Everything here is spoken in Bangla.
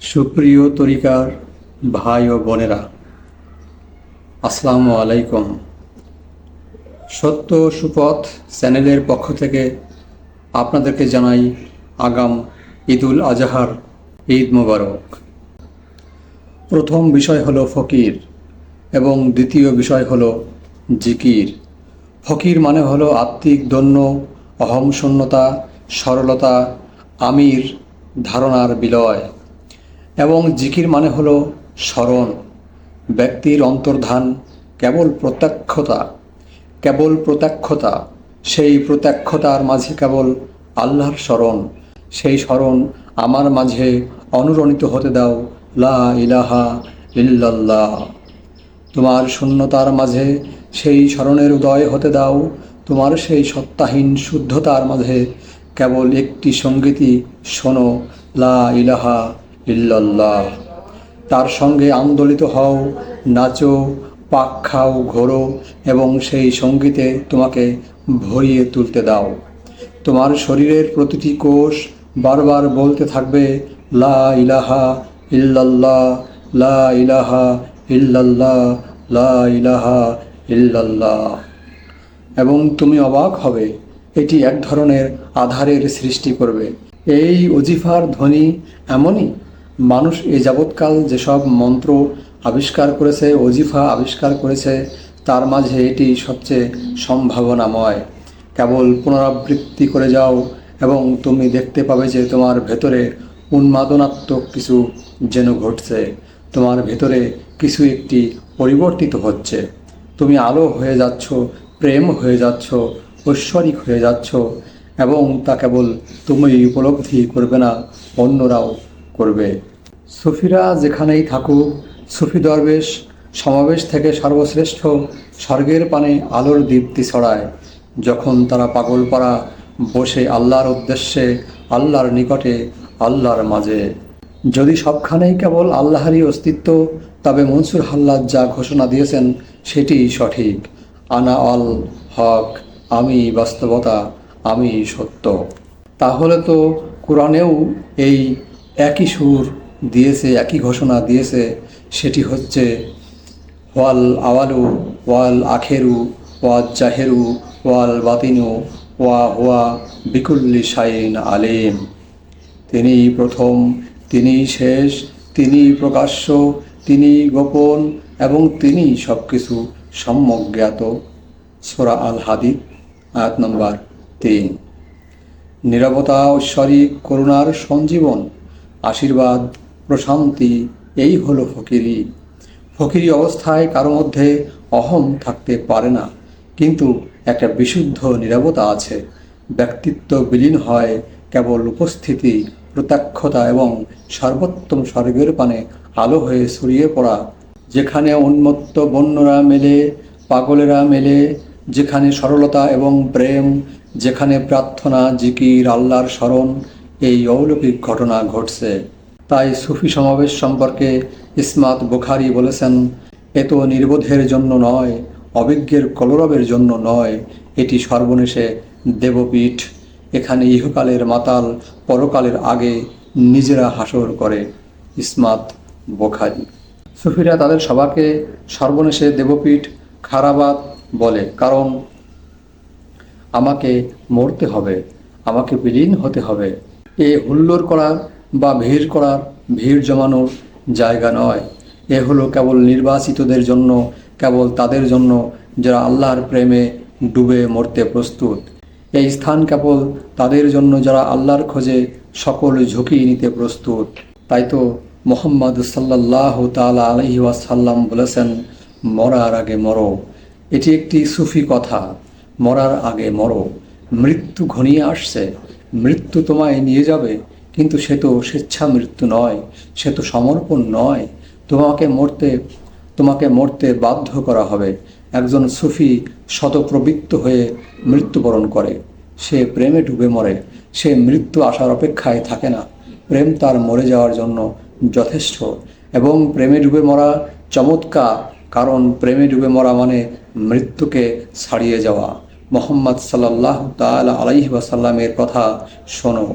সুপ্রিয় তরিকার ভাই ও বোনেরা, আসসালামু আলাইকুম। সত্য সুপথ চ্যানেলের পক্ষ থেকে আপনাদেরকে জানাই আগাম ঈদুল আজহার ঈদ মোবারক। প্রথম বিষয় হলো ফকির এবং দ্বিতীয় বিষয় হলো জিকির। ফকির মানে হলো আত্মিক দন্য অহম শূন্যতা সরলতা, আমির ধারণার বিলয়। এবং জিকির মানে হলো স্মরণ। ব্যক্তির অন্তর্ধান কেবল প্রত্যক্ষতা কেবল প্রত্যক্ষতা। সেই প্রত্যক্ষতার মাঝে কেবল আল্লাহর স্মরণ। সেই স্মরণ আমার মাঝে অনুরণিত হতে দাও। লা ইলাহা ইল্লাল্লাহ। তোমার শূন্যতার মাঝে সেই স্মরণের উদয় হতে দাও। তোমার সেই সত্তাহীন শুদ্ধতার মাঝে কেবল একটি সঙ্গীতই শোনো, লা ইলাহা ইল্লাল্লাহ। তার সঙ্গে আন্দোলিত হও, নাচো, পাক খাও, ঘোরো এবং সেই সঙ্গীতে তোমাকে ভরিয়ে তুলতে দাও। তোমার শরীরের প্রতিটি কোষ বারবার বলতে থাকবে, লা ইলাহা ইল্লাল্লাহ, লা ইলাহা ইল্লাল্লাহ, লা ইলাহা ইল্লাল্লাহ। এবং তুমি অবাক হবে, এটি এক ধরনের আধারের সৃষ্টি করবে। এই অজিফার ধ্বনি এমনই? মানুষ এ যাবৎকাল যেসব মন্ত্র আবিষ্কার করেছে অজিফা আবিষ্কার করেছে, তার মাঝে এটি সবচেয়ে সম্ভাবনাময়। কেবল পুনরাবৃত্তি করে যাও এবং তুমি দেখতে পাবে যে তোমার ভেতরে উন্মাদনাত্মক কিছু যেন ঘটছে। তোমার ভেতরে কিছু একটি পরিবর্তিত হচ্ছে। তুমি আলো হয়ে যাচ্ছ প্রেম হয়ে যাচ্ছ, ঐশ্বরিক হয়ে যাচ্ছ, এবং তা কেবল তুমি উপলব্ধি করবে না, অন্যরাও করবে। সুফিরা যেখানেই থাকুক, সুফি দরবেশ সমাবেশ থেকে সর্বশ্রেষ্ঠ স্বর্গের পানে আলোর দীপ্তি ছড়ায়। যখন তারা পাগলপাড়া বসে আল্লাহর উদ্দেশ্যে, আল্লাহর নিকটে, আল্লাহর মাঝে। যদি সবখানেই কেবল আল্লাহরই অস্তিত্ব, তবে মনসুর হাল্লাদ যা ঘোষণা দিয়েছেন সেটি সঠিক। আনা অল হক, আমি বাস্তবতা, আমি সত্য। তাহলে তো কোরআনেও এই একই সুর দিয়েছে, একই ঘোষণা দিয়েছে, সেটি হচ্ছে, ওয়াল আওয়ালু, ওয়াল আখেরু ওয়া জাহেরু, ওয়াল বাতিনু, ওয়া ওয়া বিকুল্লি শাইন আলিম। তিনি প্রথম, তিনি শেষ, তিনি প্রকাশ্য, তিনি গোপন, এবং তিনি সব কিছু সম্যক জ্ঞাত সোরা আল হাদিদ আয়াত নম্বর তিন। নিরবতা ঐশ্বরিক করুণার সঞ্জীবন, আশীর্বাদ, প্রশান্তি, এই হলো ফকিরি। ফকিরি অবস্থায় কারও মধ্যে অহম থাকতে পারে না, কিন্তু একটা বিশুদ্ধ নিরবতা আছে। ব্যক্তিত্ব বিলীন হয় কেবল উপস্থিতি, প্রত্যক্ষতা এবং সর্বোত্তম স্বর্গের পানে আলো হয়ে ছড়িয়ে পড়া যেখানে উন্মত্ত বন্যরা মেলে, পাগলেরা মেলে, যেখানে সরলতা এবং প্রেম, যেখানে প্রার্থনা, জিকির, আল্লাহর স্মরণ, এই অলৌকিক ঘটনা ঘটছে। তাই সুফি সমাবেশ সম্পর্কে ইসমাত বুখারি বলেছেন, এ তো নির্বোধের জন্য নয়, অভিজ্ঞের কলরবের জন্য নয়, এটি সর্বনেশে দেবপীঠ। এখানে ইহকালের মাতাল পরকালের আগে নিজেরা হাসর করে। ইসমাত বোখারি। সুফিরা তাদের সবাকে সর্বনেশে দেবপীঠ খারাবাত বলে, কারণ আমাকে মরতে হবে, আমাকে বিলীন হতে হবে। এ হুল্লোড় করার বা ভিড় করার ভিড় জমানোর জায়গা নয়। এ হলো কেবল নির্বাচিতদের জন্য, কেবল তাদের জন্য যারা আল্লাহর প্রেমে ডুবে মরতে প্রস্তুত। এই স্থান কেবল তাদের জন্য যারা আল্লাহর খোঁজে সকল ঝুঁকি নিতে প্রস্তুত। তাই তো মোহাম্মদ সাল্লাহ তালা আলহি ওয়াসাল্লাম বলেছেন, মরার আগে মরো। এটি একটি সুফি কথা, মরার আগে মরো। মৃত্যু ঘনিয়ে আসছে, মৃত্যু তোমায় নিয়ে যাবে, কিন্তু সে তো স্বেচ্ছা মৃত্যু নয়, সে তো সমর্পণ নয়। তোমাকে মরতে তোমাকে মরতে বাধ্য করা হবে। একজন সুফি শতপ্রবৃত্ত হয়ে মৃত্যুবরণ করে। সে প্রেমে ডুবে মরে। সে মৃত্যু আসার অপেক্ষায় থাকে না। প্রেম তার মরে যাওয়ার জন্য যথেষ্ট। এবং প্রেমে ডুবে মরা চমৎকার, কারণ প্রেমে ডুবে মরা মানে মৃত্যুকে ছাড়িয়ে যাওয়া। মোহাম্মদ সাল্লাহ তাল আলাইহি ওয়াসাল্লামের কথা শোনো।